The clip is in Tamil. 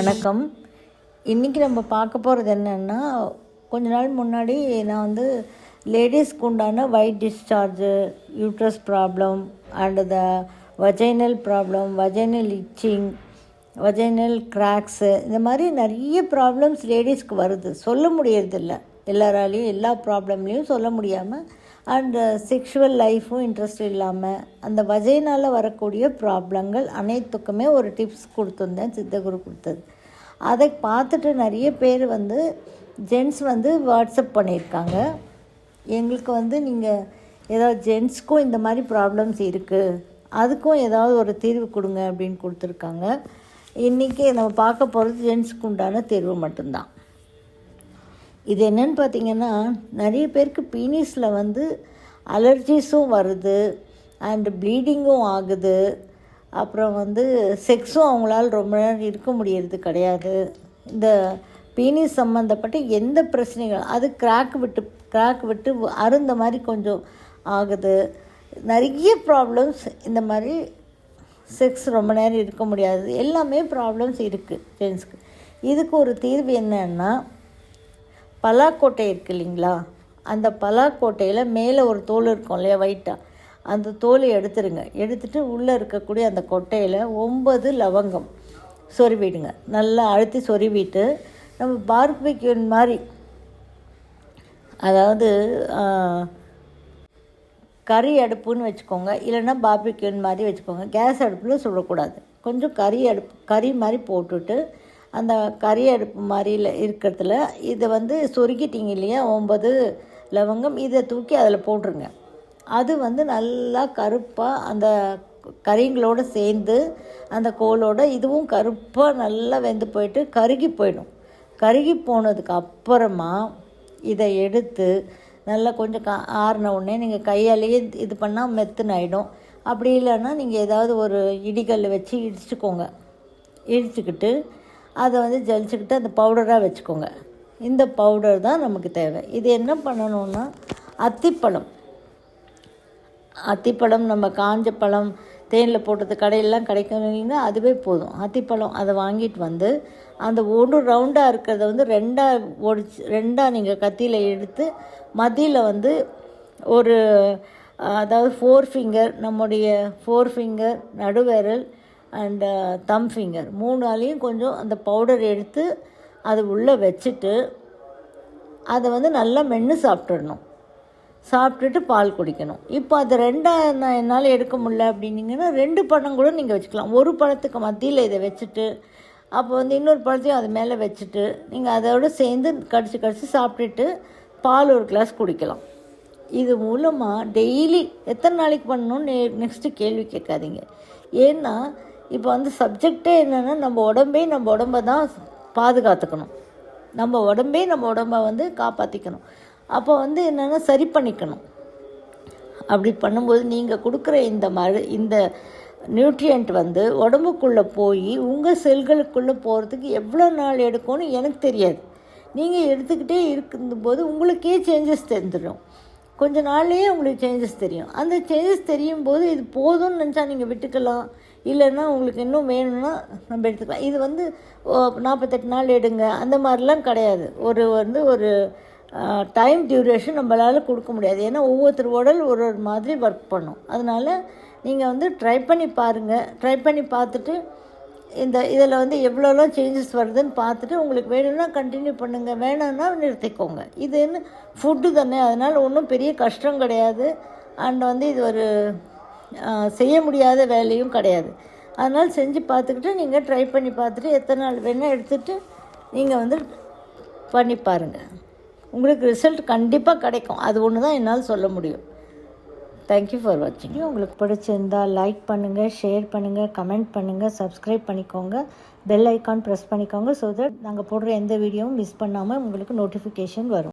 வணக்கம். இன்றைக்கி நம்ம பார்க்க போகிறது என்னென்னா கொஞ்ச நாள் முன்னாடி நான் வந்து லேடிஸ்க்கு உண்டான white discharge uterus problem and the vaginal problem vaginal itching vaginal cracks இந்த மாதிரி நிறைய ப்ராப்ளம்ஸ் லேடிஸ்க்கு வருது. சொல்ல முடியறதில்ல. எல்லாராலையும் எல்லா ப்ராப்ளம்லேயும் சொல்ல முடியாமல் அண்ட் செக்ஷுவல் லைஃப்பும் இன்ட்ரெஸ்ட் இல்லாமல் அந்த வஜைனால் வரக்கூடிய ப்ராப்ளங்கள் அனைத்துக்குமே ஒரு டிப்ஸ் கொடுத்துருந்தேன் சித்தகுரு கொடுத்தது. அதை பார்த்துட்டு நிறைய பேர் வந்து ஜென்ட்ஸ் வந்து வாட்ஸ்அப் பண்ணியிருக்காங்க. எங்களுக்கு வந்து நீங்கள் ஏதாவது ஜென்ட்ஸ்க்கும் இந்த மாதிரி ப்ராப்ளம்ஸ் இருக்குது அதுக்கும் ஏதாவது ஒரு தீர்வு கொடுங்க அப்படின்னு கொடுத்துருக்காங்க. இன்றைக்கி நம்ம பார்க்க போகிறது ஜென்ட்ஸ்க்கு உண்டான தீர்வு மட்டும்தான். இது என்னென்னு பார்த்தீங்கன்னா நிறைய பேருக்கு பீனிஸில் வந்து அலர்ஜிஸும் வருது அண்டு ப்ளீடிங்கும் ஆகுது. அப்புறம் வந்து செக்ஸும் அவங்களால் ரொம்ப நேரம் இருக்க முடியறது கிடையாது. இந்த பீனிஸ் சம்மந்தப்பட்ட எந்த பிரச்சனைகள் அது கிராக் விட்டு கிராக் விட்டு அருந்த மாதிரி கொஞ்சம் ஆகுது. நிறைய ப்ராப்ளம்ஸ் இந்த மாதிரி செக்ஸ் ரொம்ப நேரம் இருக்க முடியாது. எல்லாமே ப்ராப்ளம்ஸ் இருக்குது ஜென்ஸ்க்கு இதுக்கு ஒரு தீர்வு என்னன்னா பலாக்கோட்டை இருக்கு இல்லைங்களா? அந்த பலாக்கோட்டையில் மேலே ஒரு தோல் இருக்கும் இல்லையா ஒயிட்டாக அந்த தோலை எடுத்துருங்க. எடுத்துட்டு உள்ளே இருக்கக்கூடிய அந்த கொட்டையில் ஒம்பது லவங்கம் சொருவிடுங்க. நல்லா அழுத்தி சொருவிட்டு நம்ம பார்பிக்யூன் மாதிரி அதாவது கறி அடுப்புன்னு வச்சுக்கோங்க. இல்லைன்னா பார்பிக்யூன் மாதிரி வச்சுக்கோங்க. கேஸ் அடுப்பில் சுடக்கூடாது. கொஞ்சம் கறி அடுப்பு கறி மாதிரி போட்டுட்டு அந்த கறி அடுப்பு மாதிரியில் இருக்கிறதுல இதை வந்து சொருக்கிட்டிங்க இல்லையா ஒம்பது லவங்கம் இதை தூக்கி அதில் போட்டுருங்க. அது வந்து நல்லா கருப்பாக அந்த கறிங்களோடு சேர்ந்து அந்த கோலோட இதுவும் கருப்பாக நல்லா வெந்து போயிட்டு கருகி போயிடும். கருகி போனதுக்கு அப்புறமா இதை எடுத்து நல்லா கொஞ்சம் கா ஆறின உடனே நீங்கள் கையாலேயே இது பண்ணால் மெத்துனாயிடும் ஆகிடும் அப்படி இல்லைன்னா நீங்கள் ஏதாவது ஒரு இடிகல் வச்சு இடிச்சுக்கோங்க. இடிச்சுக்கிட்டு அதை வந்து ஜலிச்சுக்கிட்டு அந்த பவுடராக வச்சுக்கோங்க. இந்த பவுடர் தான் நமக்கு தேவை. இது என்ன பண்ணணுன்னா அத்திப்பழம். அத்திப்பழம் நம்ம காஞ்ச பழம் தேனில் போட்டது கடையிலலாம் கிடைக்கணுங்கன்னா அதுவே போதும். அத்திப்பழம் அதை வாங்கிட்டு வந்து அந்த ஒன்று ரவுண்டாக இருக்கிறத வந்து ரெண்டாக ஒடிச்சு ரெண்டாக நீங்கள் கத்தியில் எடுத்து மதியில் வந்து ஒரு அதாவது ஃபோர் ஃபிங்கர் நம்முடைய ஃபோர் ஃபிங்கர் நடுவிரல் அண்டு தம் ஃபிங்கர் மூணாலையும் கொஞ்சம் அந்த பவுடர் எடுத்து அது உள்ளே வச்சுட்டு அதை வந்து நல்லா மென்று சாப்பிட்டுடணும். சாப்பிட்டுட்டு பால் குடிக்கணும். இப்போ அது ரெண்டாக நான் என்னால் எடுக்க முடியல அப்படின்னீங்கன்னா ரெண்டு பழம் கூட நீங்கள் வச்சுக்கலாம். ஒரு பழத்துக்கு மத்தியில் இதை வச்சுட்டு அப்போ வந்து இன்னொரு பழத்தையும் அது மேலே வச்சுட்டு நீங்கள் அதோடு சேர்ந்து கடிச்சு கடிச்சு சாப்பிட்டுட்டு பால் ஒரு கிளாஸ் குடிக்கலாம். இது மூலமாக டெய்லி எத்தனை நாளைக்கு பண்ணணும்னு நெக்ஸ்ட்டு கேள்வி கேட்காதீங்க. ஏன்னா இப்போ வந்து சப்ஜெக்டே என்னென்னா நம்ம உடம்பே நம்ம உடம்ப தான் பாதுகாத்துக்கணும். நம்ம உடம்பே நம்ம உடம்ப வந்து காப்பாற்றிக்கணும் அப்போ வந்து என்னென்னா சரி பண்ணிக்கணும். அப்படி பண்ணும்போது நீங்கள் கொடுக்குற இந்த மரு இந்த நியூட்ரியண்ட் வந்து உடம்புக்குள்ளே போய் உங்கள் செல்களுக்குள்ளே போகிறதுக்கு எவ்வளோ நாள் எடுக்கும்னு எனக்கு தெரியாது. நீங்கள் எடுத்துக்கிட்டே இருக்கும்போது உங்களுக்கே சேஞ்சஸ் தெரிஞ்சிடும். கொஞ்ச நாள்லேயே உங்களுக்கு சேஞ்சஸ் தெரியும். அந்த சேஞ்சஸ் தெரியும் போது இது போதும்னு நினச்சா நீங்கள் விட்டுக்கலாம். இல்லைன்னா உங்களுக்கு இன்னும் வேணும்னா நம்ம எடுத்துக்கலாம். இது வந்து நாற்பத்தெட்டு நாள் எடுங்க. அந்த மாதிரிலாம் கிடையாது. ஒரு வந்து ஒரு டைம் டியூரேஷன் நம்மளால் கொடுக்க முடியாது. ஏன்னா ஒவ்வொருத்தர் உடல் ஒரு ஒரு மாதிரி ஒர்க் பண்ணும். அதனால் நீங்கள் வந்து ட்ரை பண்ணி பாருங்கள் ட்ரை பண்ணி பார்த்துட்டு இந்த இதில் வந்து எவ்வளோலாம் சேஞ்சஸ் வருதுன்னு பார்த்துட்டு உங்களுக்கு வேணும்னா கண்டினியூ பண்ணுங்கள் வேணும்னா நிறுத்திக்கோங்க. இது என்ன ஃபுட்டு தானே. அதனால் ஒன்றும் பெரிய கஷ்டம் கிடையாது. அண்ட் வந்து இது ஒரு செய்ய முடியாத வேலையும் கிடையாது. அதனால் செஞ்சு பார்த்துக்கிட்டு நீங்கள் ட்ரை பண்ணி பார்த்துட்டு எத்தனை நாள் வேணால் எடுத்துகிட்டு நீங்கள் வந்து பண்ணி பாருங்கள் உங்களுக்கு ரிசல்ட் கண்டிப்பாக கிடைக்கும். அது ஒன்று தான் என்னால் சொல்ல முடியும். தேங்க்யூ ஃபார் வாட்சிங் உங்களுக்கு பிடிச்சிருந்தால் லைக் பண்ணுங்கள் ஷேர் பண்ணுங்கள் கமெண்ட் பண்ணுங்கள் சப்ஸ்கிரைப் பண்ணிக்கோங்க. பெல் ஐக்கான் ப்ரெஸ் பண்ணிக்கோங்க ஸோ தட் நாங்கள் போடுற எந்த வீடியோவும் மிஸ் பண்ணாமல் உங்களுக்கு நோட்டிஃபிகேஷன் வரும்.